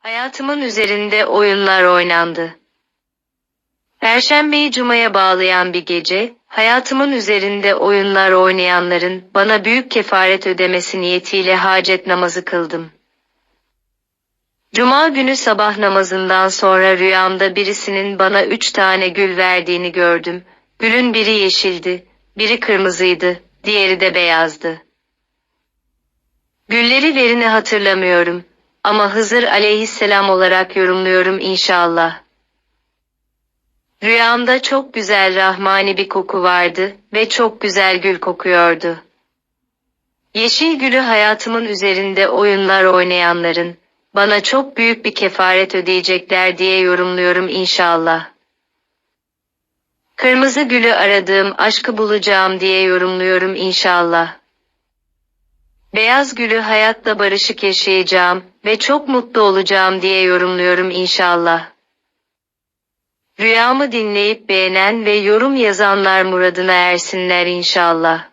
Hayatımın üzerinde oyunlar oynandı. Perşembeyi cumaya bağlayan bir gece, hayatımın üzerinde oyunlar oynayanların bana büyük kefaret ödemesi niyetiyle hacet namazı kıldım. Cuma günü sabah namazından sonra rüyamda birisinin bana üç tane gül verdiğini gördüm. Gülün biri yeşildi, biri kırmızıydı, diğeri de beyazdı. Gülleri verini hatırlamıyorum ama Hızır aleyhisselam olarak yorumluyorum inşallah. Rüyamda çok güzel rahmani bir koku vardı ve çok güzel gül kokuyordu. Yeşil gülü hayatımın üzerinde oyunlar oynayanların bana çok büyük bir kefaret ödeyecekler diye yorumluyorum inşallah. Kırmızı gülü aradığım aşkı bulacağım diye yorumluyorum inşallah. Beyaz gülü hayatla barışık yaşayacağım ve çok mutlu olacağım diye yorumluyorum inşallah. Rüyamı dinleyip beğenen ve yorum yazanlar muradına ersinler inşallah.